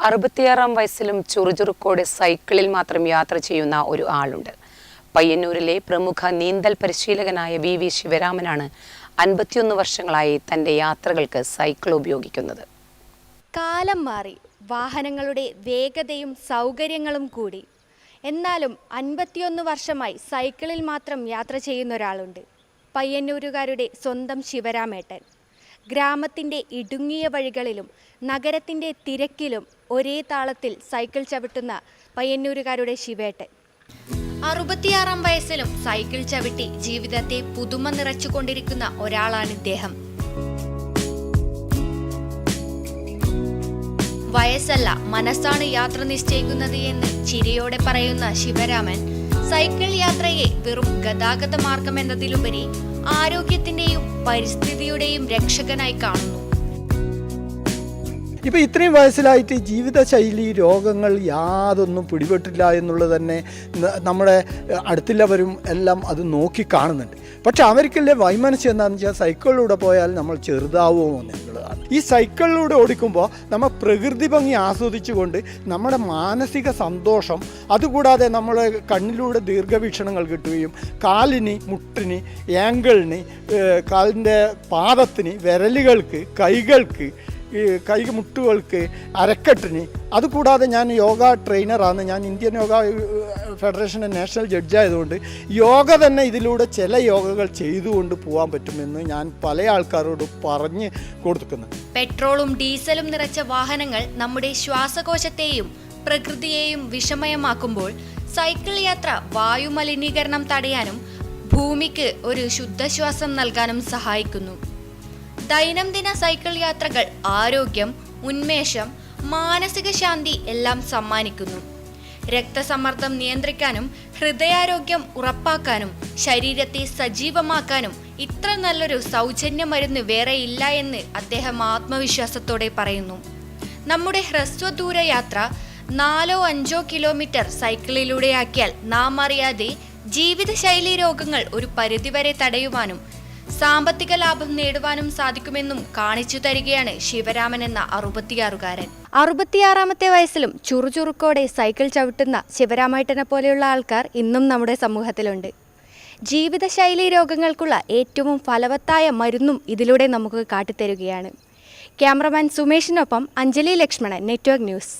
അറുപത്തിയാറാം വയസ്സിലും ചുറുചുറുക്കോടെ സൈക്കിളിൽ മാത്രം യാത്ര ചെയ്യുന്ന ഒരു ആളുണ്ട്. പയ്യന്നൂരിലെ പ്രമുഖ നീന്തൽ പരിശീലകനായ വി വി ശിവരാമനാണ് അൻപത്തിയൊന്ന് വർഷങ്ങളായി തന്റെ യാത്രകൾക്ക് സൈക്കിൾ ഉപയോഗിക്കുന്നത്. കാലം മാറി വാഹനങ്ങളുടെ വേഗതയും സൗകര്യങ്ങളും കൂടി. എന്നാലും അൻപത്തിയൊന്ന് വർഷമായി സൈക്കിളിൽ മാത്രം യാത്ര ചെയ്യുന്ന ഒരാളുണ്ട്. പയ്യന്നൂരുകാരുടെ സ്വന്തം ശിവരാമേട്ടൻ. ഗ്രാമത്തിന്റെ ഇടുങ്ങിയ വഴികളിലും നഗരത്തിന്റെ തിരക്കിലും ഒരേ താളത്തിൽ സൈക്കിൾ ചവിട്ടുന്ന പയ്യന്നൂരുകാരുടെ ശിവേട്ടൻ. അറുപത്തിയാറാം വയസ്സിലും സൈക്കിൾ ചവിട്ടി ജീവിതത്തെ പുതുമ നിറച്ചുകൊണ്ടിരിക്കുന്ന ഒരാളാണ് ഇദ്ദേഹം. വയസ്സല്ല മനസ്സാണ് യാത്ര നിശ്ചയിക്കുന്നത് എന്ന് ചിരിയോടെ പറയുന്ന ശിവരാമൻ സൈക്കിൾ യാത്രയെ വെറും ഗതാഗത മാർഗം എന്നതിലുപരി ആരോഗ്യത്തിന്റെയും പരിസ്ഥിതിയുടെയും രക്ഷകനായി കാണുന്നു. ഇപ്പോൾ ഇത്രയും വയസ്സിലായിട്ട് ജീവിതശൈലി രോഗങ്ങൾ യാതൊന്നും പിടിപെട്ടില്ല എന്നുള്ളത് തന്നെ നമ്മുടെ അടുത്തുള്ളവരും എല്ലാം അത് നോക്കി കാണുന്നുണ്ട്. പക്ഷെ അവർക്കുള്ള വൈമനസ് എന്താണെന്ന് വെച്ചാൽ സൈക്കിളിലൂടെ പോയാൽ നമ്മൾ ചെറുതാവുമോ എന്നുള്ളതാണ്. ഈ സൈക്കിളിലൂടെ ഓടിക്കുമ്പോൾ നമ്മൾ പ്രകൃതി ഭംഗി ആസ്വദിച്ചുകൊണ്ട് നമ്മുടെ മാനസിക സന്തോഷം അതുകൂടാതെ നമ്മളെ കണ്ണിലൂടെ ദീർഘവീക്ഷണങ്ങൾ കിട്ടുകയും കാലിന് മുട്ടിന് ആങ്കിളിന് ഏഹ്, കാലിന്റെ പാദത്തിന് വിരലുകൾക്ക് കൈകൾക്ക് ഈ കൈ മുട്ടുകൾക്ക് അരക്കെട്ടിന്. അതുകൂടാതെ ഞാൻ യോഗ ട്രെയിനറാണ്. ഞാൻ ഇന്ത്യൻ യോഗ ഫെഡറേഷന്റെ നാഷണൽ ജഡ്ജായതുകൊണ്ട് യോഗ തന്നെ ഇതിലൂടെ ചില യോഗകൾ ചെയ്തുകൊണ്ട് പോകാൻ പറ്റുമെന്ന് ഞാൻ പല ആൾക്കാരോട് പറഞ്ഞ് കൊടുക്കുന്നു പെട്രോളും ഡീസലും നിറച്ച വാഹനങ്ങൾ നമ്മുടെ ശ്വാസകോശത്തെയും പ്രകൃതിയെയും വിഷമയമാക്കുമ്പോൾ സൈക്കിൾ യാത്ര വായുമലിനീകരണം തടയാനും ഭൂമിക്ക് ഒരു ശുദ്ധശ്വാസം നൽകാനും സഹായിക്കുന്നു. ദൈനംദിന സൈക്കിൾ യാത്രകൾ ആരോഗ്യം ഉന്മേഷം മാനസിക ശാന്തി എല്ലാം സമ്മാനിക്കുന്നു. രക്തസമ്മർദ്ദം നിയന്ത്രിക്കാനും ഹൃദയാരോഗ്യം ഉറപ്പാക്കാനും ശരീരത്തെ സജീവമാക്കാനും ഇത്ര നല്ലൊരു സൗജന്യ മരുന്ന് വേറെ ഇല്ല എന്ന് അദ്ദേഹം ആത്മവിശ്വാസത്തോടെ പറയുന്നു. നമ്മുടെ ഹ്രസ്വദൂര യാത്ര നാലോ അഞ്ചോ കിലോമീറ്റർ സൈക്കിളിലൂടെയാക്കിയാൽ നാം അറിയാതെ ജീവിതശൈലി രോഗങ്ങൾ ഒരു പരിധിവരെ തടയുവാനും സാമ്പത്തിക ലാഭം നേടുവാനും സാധിക്കുമെന്നും കാണിച്ചു തരികയാണ് ശിവരാമൻ എന്ന അറുപത്തിയാറുകാരൻ. അറുപത്തിയാറാമത്തെ വയസ്സിലും ചുറുചുറുക്കോടെ സൈക്കിൾ ചവിട്ടുന്ന ശിവരാമേട്ടനെ പോലെയുള്ള ആൾക്കാർ ഇന്നും നമ്മുടെ സമൂഹത്തിലുണ്ട്. ജീവിതശൈലി രോഗങ്ങൾക്കുള്ള ഏറ്റവും ഫലവത്തായ മരുന്നും ഇതിലൂടെ നമുക്ക് കാട്ടിത്തരുകയാണ്. ക്യാമറമാൻ സുമേഷിനൊപ്പം അഞ്ജലി ലക്ഷ്മണൻ നെറ്റ്വർക്ക് ന്യൂസ്.